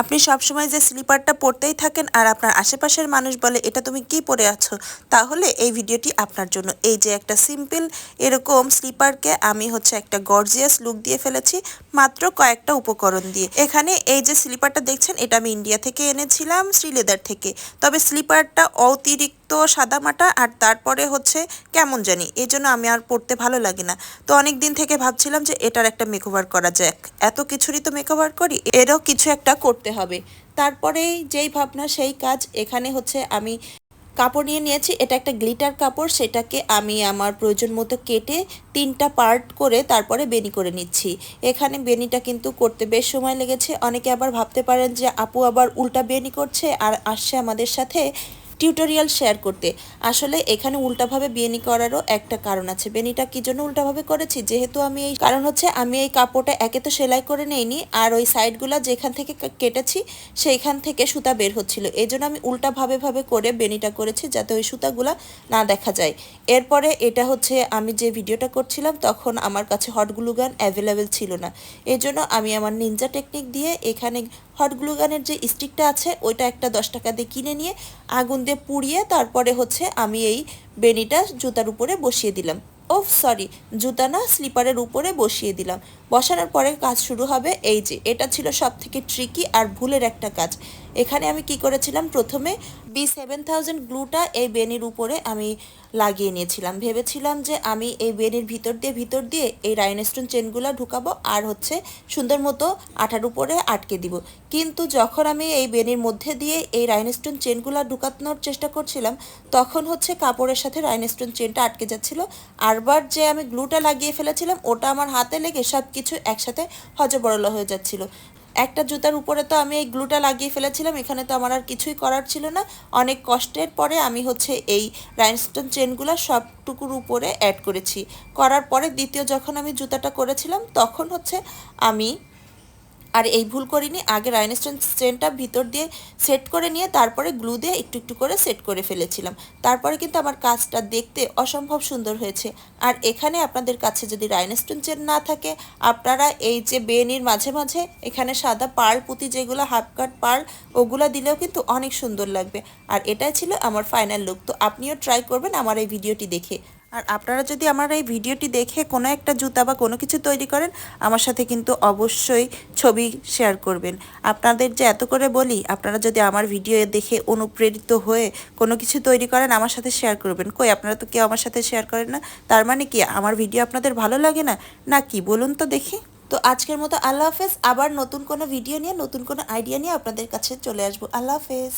আপনি সবসময় যে স্লিপারটা পরতেই থাকেন আর আপনার আশেপাশের মানুষ বলে, এটা তুমি কি পরে আছো? তাহলে এই ভিডিওটি আপনার জন্য। এই যে একটা সিম্পল এরকম স্লিপারকে আমি হচ্ছে একটা গর্জিয়াস লুক দিয়ে ফেলেছি, মাত্র কয়েকটা উপকরণ দিয়ে। এখানে এই যে স্লিপারটা দেখছেন, এটা আমি ইন্ডিয়া থেকে এনেছিলাম, শ্রীলেদার থেকে। তবে স্লিপারটা অতিরিক্ত সাদামাটা আর তারপরে হচ্ছে কেমন জানি, এই জন্য আমি আর পড়তে ভালো লাগে না। তো অনেক দিন থেকে ভাবছিলাম যে এটার একটা মেকওভার করা যাক। এত কিছুরই তো মেকওভার করি, এরও কিছু একটা করতে হবে। তারপরে যেই ভাবনা, সেই কাজ, এখানে হচ্ছে আমি কাপড় নিয়ে নিয়েছি, এটা একটা গ্লিটার কাপড়, সেটাকে আমি আমার প্রয়োজন মতো কেটে তিনটা পার্ট করে তারপরে বেনি করে নিচ্ছি। এখানে বেনিটা কিন্তু করতে বেশ সময় লেগেছে। অনেকে আবার ভাবতে পারেন যে, আপু আবার উল্টা বেনি করছে আর আসছে আমাদের সাথে। টিউটোরিয়াল শেয়ার করতে। আসলে এখানে উল্টাভাবে বেনি করারও একটা কারণ আছে। বেনিটা কি জন্য উল্টাভাবে করেছি? যেহেতু আমি এই কারণ হচ্ছে আমি এই কাপড়টা একে তো সেলাই করে নেইনি, আর ওই সাইডগুলো যেখান থেকে কেটেছি, সেইখান থেকে সুতা বের হচ্ছিল। এই জন্য আমি উল্টাভাবে ভাবে করে বেনিটা করেছি যাতে ওই সুতাগুলা না দেখা যায়। এরপরে এটা হচ্ছে আমি যে ভিডিওটা করছিলাম, তখন আমার কাছে হট গ্লু গান অ্যাভেলেবেল ছিল না। এই জন্য আমি আমার নিনজা টেকনিক দিয়ে এখানে হট গ্লু গানের যে স্টিকটা আছে, ওইটা একটা দশ টাকা দিয়ে কিনে নিয়ে আগুন দিয়ে পুড়িয়ে তারপরে হচ্ছে আমি এই বেনিটা জুতার উপরে বসিয়ে দিলাম। ও সরি জুতা না, স্লিপারের উপরে বসিয়ে দিলাম। বসানোর পরে কাজ শুরু হবে। এই যে, এটা ছিল সব থেকে ট্রিকি আর ভুলের একটা কাজ। এখানে আমি কি করেছিলাম? প্রথমে বি সেভেন থাউজেন্ড গ্লুটা এই বেনির উপরে আমি লাগিয়ে নিয়েছিলাম। ভেবেছিলাম যে আমি এই বেনির ভিতর দিয়ে ভিতর দিয়ে এই রাইনস্টোন চেনগুলো ঢুকাবো আর হচ্ছে সুন্দর মতো আঠার উপরে আটকে দিব। কিন্তু যখন আমি এই বেনির মধ্যে দিয়ে এই রাইনস্টোন চেনগুলো ঢুকানোর চেষ্টা করছিলাম, তখন হচ্ছে কাপড়ের সাথে রাইনস্টোন চেনটা আটকে যাচ্ছিল। আরবার যে আমি গ্লুটা লাগিয়ে ফেলেছিলাম, ওটা আমার হাতে লেগে সব কিছু একসাথে হজবরল হয়ে যাচ্ছিল। একটা জুতার উপরে তো আমি এই গ্লুটা লাগিয়ে ফেলেছিলাম, এখানে তো আমার আর কিছুই করার ছিল না। অনেক কষ্টের পরে আমি হচ্ছে এই রাইনস্টোন চেনগুলো সবটুকুর উপরে অ্যাড করেছি। করার পরে দ্বিতীয় যখন আমি জুতাটা করেছিলাম, তখন হচ্ছে আমি আর এই ভুল করিনি, আগে রাইনস্টোন চেনটা ভিতর দিয়ে সেট করে নিয়ে তারপরে গ্লু দিয়ে একটু একটু করে সেট করে ফেলেছিলাম। তারপরে কিন্তু আমার কাজটা দেখতে অসম্ভব সুন্দর হয়েছে। আর এখানে আপনাদের কাছে যদি রাইনস্টোন চেন না থাকে, আপনারা এই যে বেনির মাঝে মাঝে এখানে সাদা পার পুঁতি যেগুলো হাফ কাট পার্ল ওগুলো দিলেও কিন্তু অনেক সুন্দর লাগবে। আর এটাই ছিল আমার ফাইনাল লুক তো আপনিও ট্রাই করবেন আমার এই ভিডিওটি দেখে। আর আপনারা যদি আমার এই ভিডিওটি দেখে কোনো একটা জুতা বা কোনো কিছু তৈরি করেন, আমার সাথে কিন্তু অবশ্যই ছবি শেয়ার করবেন। আপনাদের যে এত করে বলি, আপনারা যদি আমার ভিডিও দেখে অনুপ্রেরিত হয়ে কোনো কিছু তৈরি করেন, আমার সাথে শেয়ার করবেন। কই, আপনারা তো কেউ আমার সাথে শেয়ার করেন না। তার মানে কি, আমার ভিডিও আপনাদের ভালো লাগে না? না কি, বলুন তো দেখি। তো আজকের মতো আল্লাহ হাফেজ। আবার নতুন কোনো ভিডিও নিয়ে, নতুন কোনো আইডিয়া নিয়ে আপনাদের কাছে চলে আসব। আল্লাহ হাফেজ।